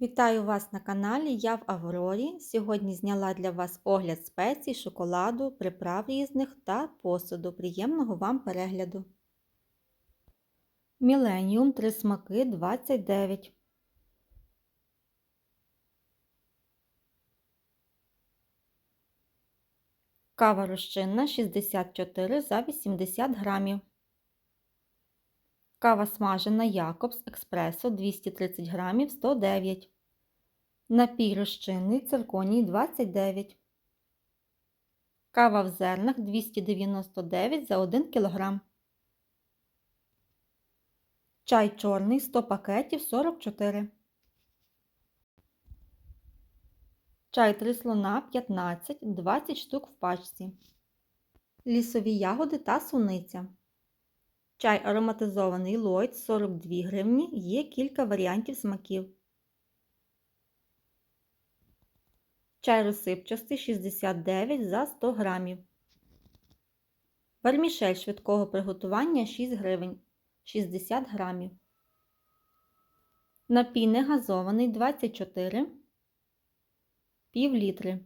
Вітаю вас на каналі Я в Аврорі. Сьогодні зняла для вас огляд спецій, шоколаду, приправ різних та посуду. Приємного вам перегляду. Міленіум 3 смаки 29. Кава розчинна 64 за 80 грамів. Кава смажена Якобс Експресо 230 грамів 109. Напій розчинний цирконій 29. Кава в зернах 299 за 1 кг. Чай чорний 100 пакетів 44. Чай 3 слона 15, 20 штук в пачці. Лісові ягоди та суниця. Чай ароматизований Lloyd 42 гривні. Є кілька варіантів смаків. Чай розсипчастий 69 за 100 грамів. Вермішель швидкого приготування 6 гривень 60 грамів. Напій негазований 24 пів літри.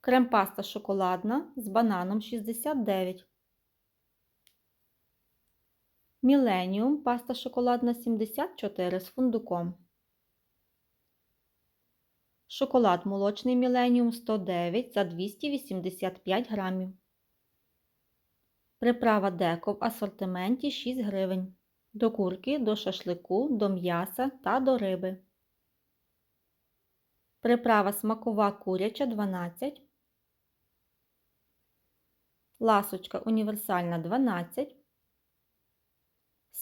Крем-паста шоколадна з бананом 69. Міленіум паста шоколадна 74 з фундуком. Шоколад молочний Міленіум 109 за 285 грамів. Приправа деко в асортименті 6 гривень. До курки, до шашлику, до м'яса та до риби. Приправа смакова куряча 12. Ласочка універсальна 12.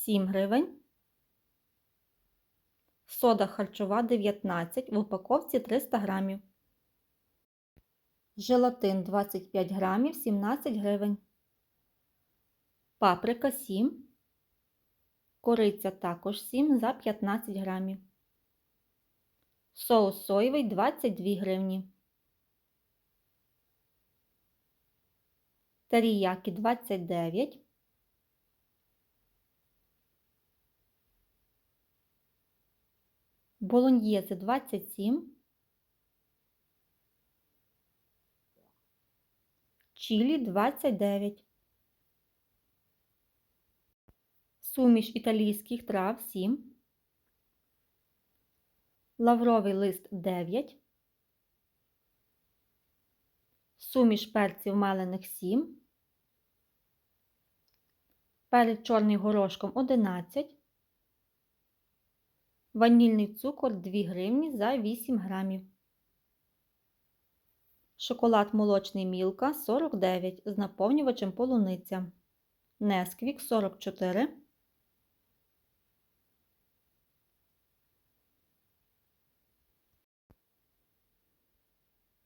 7 гривень. Сода харчова 19 в упаковці 300 грамів. Желатин 25 грамів 17 гривень. Паприка 7. Кориця також 7 за 15 грамів. Соус соєвий 22 гривні. Теріякі 29. Болоньєзе 27. Чілі 29. Суміш італійських трав 7. Лавровий лист 9. Суміш перців мелених 7. Перець чорний горошком 11. Ванільний цукор 2 гривні за 8 грамів. Шоколад молочний мілка 49 з наповнювачем полуниця. Несквік 44.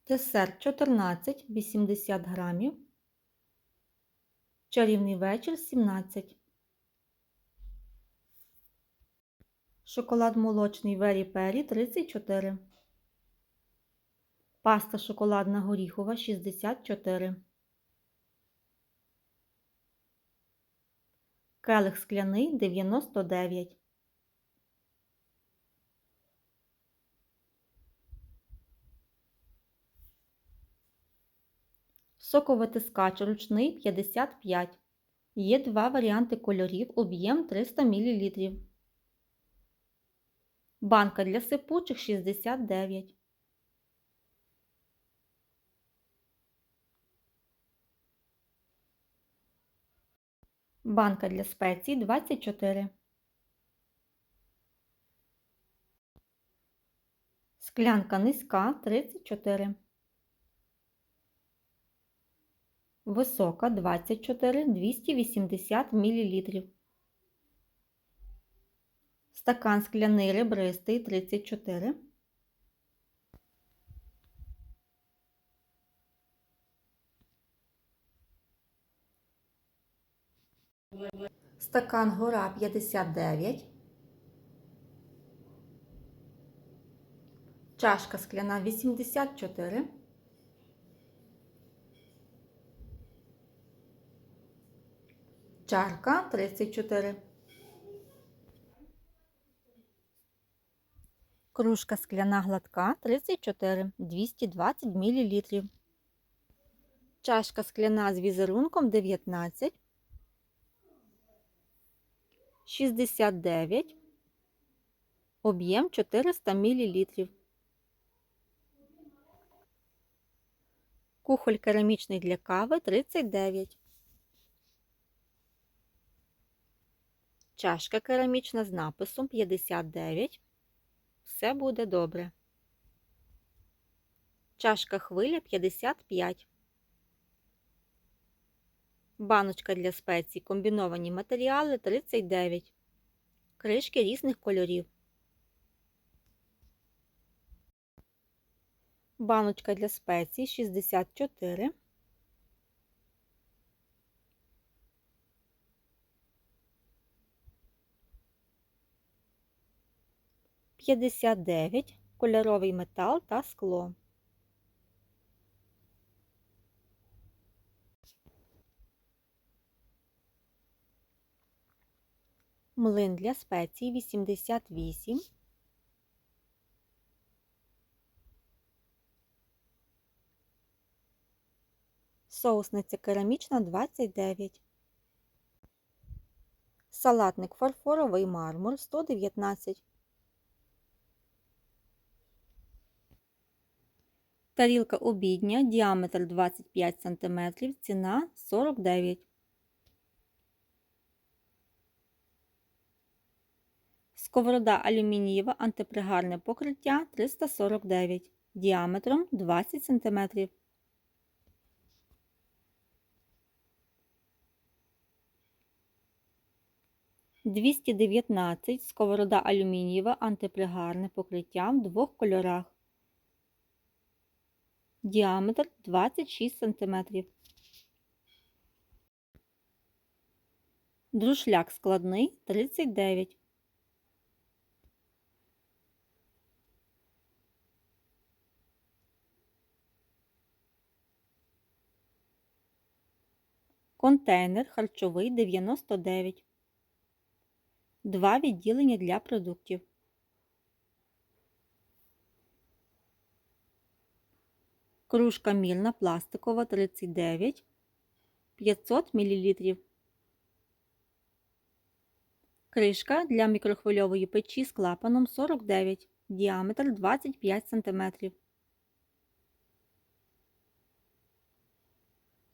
Десерт 14 80 грамів. Чарівний вечір 17. Шоколад молочний Вері Пері 34. Паста шоколадна горіхова 64. Келих скляний 99. Соковитискач ручний 55. Є два варіанти кольорів, об'єм 300 мл. Банка для сипучих 69. Банка для спецій 24. Склянка низька 34. Висока 24 280 мл. Стакан скляний ребристий 34. Стакан гора 59. Чашка скляна 84. Чарка 34. Кружка скляна гладка 34 220 мл. Чашка скляна з візерунком 19 69 об'єм 400 мл. Кухоль керамічний для кави 39. Чашка керамічна з написом 59. Все буде добре. Чашка хвиля 55. Баночка для спецій комбіновані матеріали 39. Кришки різних кольорів. Баночка для спецій 64. П'ятдесят дев'ять кольоровий метал та скло. Млин для спецій 88. Соусниця керамічна 29. Салатник фарфоровий мармур 119. Тарілка обідня, діаметр 25 см, ціна 49. Сковорода алюмінієва антипригарне покриття 349 діаметром 20 см. Двісті сковорода алюмінієва антипригарне покриття в двох кольорах. Діаметр 26 см. Друшляк складний 39 Контейнер харчовий 99. Два відділення для продуктів. Кружка мірна пластикова 39 500 мл. Кришка для мікрохвильової печі з клапаном 49, діаметр 25 см.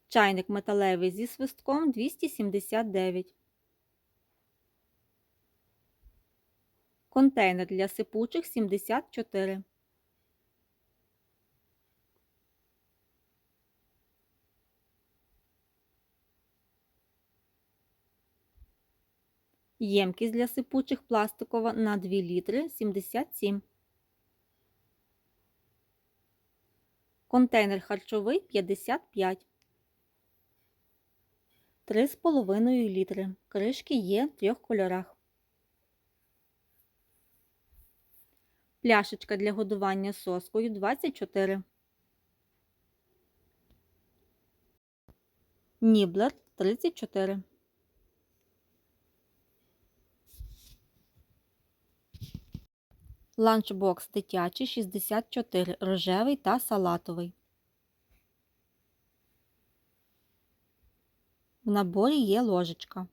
Чайник металевий зі свистком 279. Контейнер для сипучих 74. Ємкість для сипучих пластикова на 2 літри 77. Контейнер харчовий 55. 3,5 літри. Кришки є в трьох кольорах. Пляшечка для годування соскою 24. Ніблер 34. Ланчбокс дитячий 64, рожевий та салатовий. В наборі є ложечка.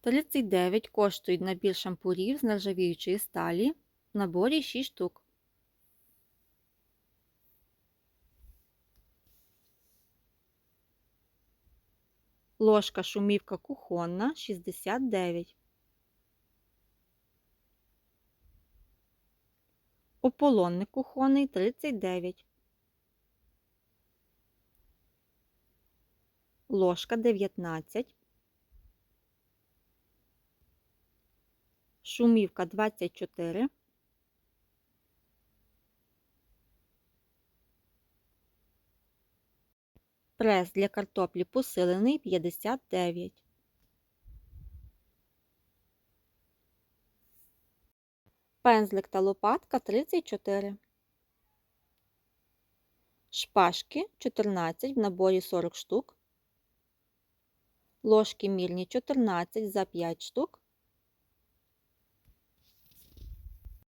Тридцять коштують набір шампурів з нержавіючої сталі. В наборі 6 штук. Ложка шумівка кухонна 69. Ополонник кухонний 39. Ложка 19. Шумівка 24. Прес для картоплі посилений 59. Пензлик та лопатка 34. Шпажки 14 в наборі 40 штук. Ложки мірні 14 за 5 штук.